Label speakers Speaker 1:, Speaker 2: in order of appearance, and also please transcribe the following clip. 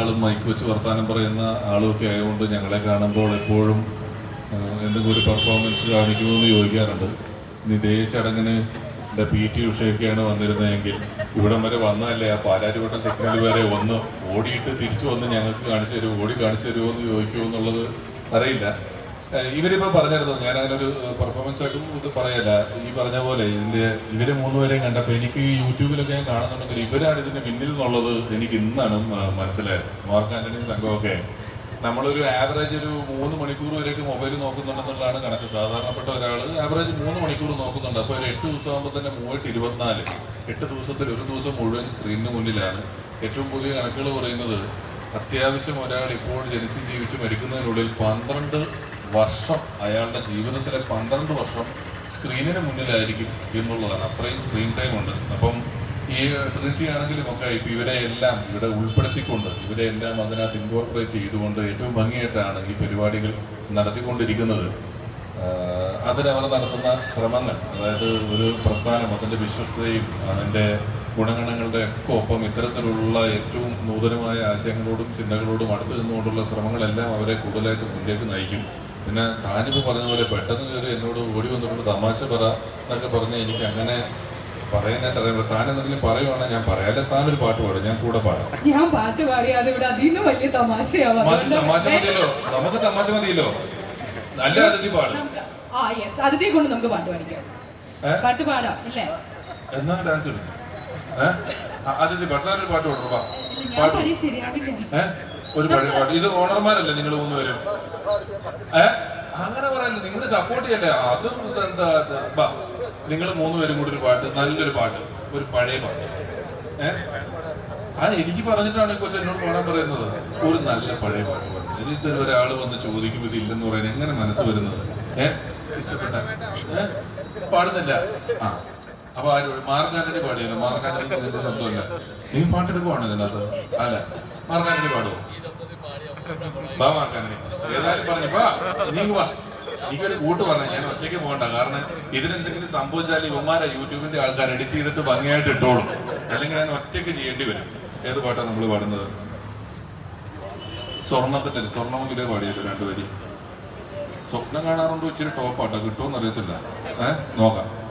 Speaker 1: ആളും മൈക്ക് വെച്ച് വർത്താനം പറയുന്ന ആളുമൊക്കെ ആയതുകൊണ്ട് ഞങ്ങളെ കാണുമ്പോൾ എപ്പോഴും എന്തെങ്കിലും ഒരു പെർഫോമൻസ് കാണിക്കുമെന്ന് ചോദിക്കാറുണ്ട്. ഇനി ഇതേ ചടങ്ങിന് എന്റെ പി ടി ഉഷയൊക്കെയാണ് വന്നിരുന്നതെങ്കിൽ ഇവിടം വരെ വന്നതല്ലേ? ആ പാലാരിവട്ടം സിഗ്നൽ വരെ ഒന്ന് ഓടിയിട്ട് തിരിച്ചു വന്ന് ഞങ്ങൾക്ക് കാണിച്ചു തരുമോ? ഓടി കാണിച്ചു തരുമോ എന്ന് ചോദിക്കുമോ എന്നുള്ളത് അറിയില്ല. ഇവരിപ്പോ പറഞ്ഞിരുന്നു ഞാൻ അതിനൊരു പെർഫോമൻസ് ആയിട്ടും ഇത് പറയല്ല. ഈ പറഞ്ഞ പോലെ ഇതിന്റെ ഇവർ മൂന്നുപേരെയും കണ്ടപ്പോ എനിക്ക് യൂട്യൂബിലൊക്കെ ഞാൻ കാണുന്നുണ്ടെങ്കിൽ ഇവരാണ് ഇതിന്റെ പിന്നിൽ എന്നുള്ളത് എനിക്ക് ഇന്നാണ് മനസ്സിലായത്. മാർക്ക് ആന്റണിയും സംഘമൊക്കെ നമ്മളൊരു ആവറേജ് ഒരു മൂന്ന് മണിക്കൂർ വരെയൊക്കെ മൊബൈൽ നോക്കുന്നുണ്ടെന്നുള്ളതാണ് കണക്ക്. സാധാരണപ്പെട്ട ഒരാൾ ആവറേജ് മൂന്ന് മണിക്കൂർ നോക്കുന്നുണ്ട്. അപ്പോൾ ഒരു എട്ട് ദിവസം ആകുമ്പോൾ തന്നെ മൂവായിട്ട് ഇരുപത്തിനാല്. എട്ട് ദിവസത്തിൽ ഒരു ദിവസം മുഴുവൻ സ്ക്രീനിന് മുന്നിലാണ്. ഏറ്റവും പുതിയ കണക്കുകൾ പറയുന്നത് അത്യാവശ്യം ഒരാൾ ഇപ്പോൾ ജനിച്ച് ജീവിച്ച് മരിക്കുന്നതിനുള്ളിൽ പന്ത്രണ്ട് വർഷം അയാളുടെ ജീവിതത്തിലെ പന്ത്രണ്ട് വർഷം സ്ക്രീനിന് മുന്നിലായിരിക്കും എന്നുള്ളതാണ്. അത്രയും സ്ക്രീൻ ടൈം ഉണ്ട്. അപ്പം ഈ ട്രിനിറ്റി ആണെങ്കിലും ഒക്കെ ഇപ്പം ഇവരെ എല്ലാം ഇവിടെ ഉൾപ്പെടുത്തിക്കൊണ്ട് ഇവരെ എല്ലാം അതിനകത്ത് ഇൻകോർപ്പറേറ്റ് ചെയ്തുകൊണ്ട് ഏറ്റവും ഭംഗിയായിട്ടാണ് ഈ പരിപാടികൾ നടത്തിക്കൊണ്ടിരിക്കുന്നത്. അതിനവർ നടത്തുന്ന ശ്രമങ്ങൾ അതായത് ഒരു പ്രസ്ഥാനം അതിന്റെ വിശ്വസ്തയും അതിന്റെ ഗുണഗണങ്ങളുടെ ഒക്കെ ഒപ്പം ഇത്തരത്തിലുള്ള ഏറ്റവും നൂതനമായ ആശയങ്ങളോടും ചിന്തകളോടും അടുത്തു നിന്നുകൊണ്ടുള്ള ശ്രമങ്ങളെല്ലാം അവരെ കൂടുതലായിട്ട് മുന്നിലേക്ക് നയിക്കും. പിന്നെ താനിപ്പോൾ പറഞ്ഞ പോലെ പെട്ടെന്ന് കയറി എന്നോട് ഓടി വന്നിട്ടുണ്ട് തമാശ പറ എന്നൊക്കെ പറഞ്ഞ് എനിക്ക് അങ്ങനെ പറയാനായിട്ട് അറിയാം താൻ എന്തെങ്കിലും പറയുവാണെങ്കിൽ ഞാൻ പറയാം. അല്ലെ താനൊരു പാട്ട് പാടും. ഞാൻ കൂടെ പാടാം.
Speaker 2: ഞാൻ പാട്ട് പാടിയാതെ ഇവിടെ അതിന് വലിയ തമാശയാവും
Speaker 1: തമാശ മതിയല്ലോ. നമുക്ക് തമാശ മതിയല്ലോ. നല്ല അതിഥി പാടും.
Speaker 2: ആ യെസ് അതിഥിയെ കൊണ്ട് നമുക്ക് പാട്ട് പാടിക്കാം? പാട്ട് പാടാം ഇല്ലേ?
Speaker 1: എന്നാ ഡാൻസ് ഇടും അതിഥി ബട്ട്ലാരൊരു പാട്ട് പാടും വാ.
Speaker 2: ഇല്ല, ഞാൻ
Speaker 1: പാടും.
Speaker 2: പാടി ശരിയാവില്ല.
Speaker 1: ഒരു പഴയ പാട്ട് ഇത് ഓണർമാരല്ലേ നിങ്ങൾ മൂന്നുപേരും? ഏ? അങ്ങനെ പറയല്ല നിങ്ങൾ സപ്പോർട്ട് ചെയ്യല്ലേ? അതും എന്താ നിങ്ങൾ മൂന്നുപേരും കൂടി ഒരു പാട്ട് നല്ലൊരു പാട്ട് ഒരു പഴയ പാട്ട്. ഏ? ആ എനിക്ക് പറഞ്ഞിട്ടാണ് കൊച്ചു എന്നോട് പാടാൻ പറയുന്നത്. ഒരു നല്ല പഴയ പാട്ട് പാടുന്നത് ഇത് ഒരാൾ വന്ന് ചോദിക്കും ഇത് ഇല്ലെന്ന് പറയാൻ എങ്ങനെ മനസ്സ് വരുന്നത്? ഏഹ് ഇഷ്ടപ്പെട്ട? ഏഹ് പാടുന്നില്ല. ആ. അപ്പൊ ആര് മാർഗാന്റണി പാടിയല്ലോ മാർഗാന്റണി ഇതിന്റെ ശബ്ദമല്ല. നീ പാട്ടെടുക്കുവാണോ ഇതിനകത്ത്? അല്ല. മാർഗാന്റണി പാടുവോ? വാ മാർക്കാനെ ഏതായാലും പറഞ്ഞു വാ നീ വാ. എനിക്കൊരു കൂട്ട് പറഞ്ഞു ഞാൻ ഒറ്റയ്ക്ക് പോകണ്ട. കാരണം ഇതിനെന്തെങ്കിലും സംഭവിച്ചാൽ ഇവന്മാരെ യൂട്യൂബിന്റെ ആൾക്കാർ എഡിറ്റ് ചെയ്തിട്ട് ഭംഗിയായിട്ട് ഇട്ടോളും. അല്ലെങ്കിൽ ഞാൻ ഒറ്റയ്ക്ക് ചെയ്യേണ്ടി വരും. ഏത് പാട്ടാണ് നമ്മൾ പാടുന്നത്? സ്വർണത്തിന്റെ സ്വർണമെങ്കിലേ പാടിയല്ലോ രണ്ടുപേരും സ്വപ്നം കാണാറുണ്ടോ ഇച്ചിരി ടോപ്പാട്ടോ കിട്ടുമെന്ന് അറിയത്തില്ല ഏഹ് നോക്കാം.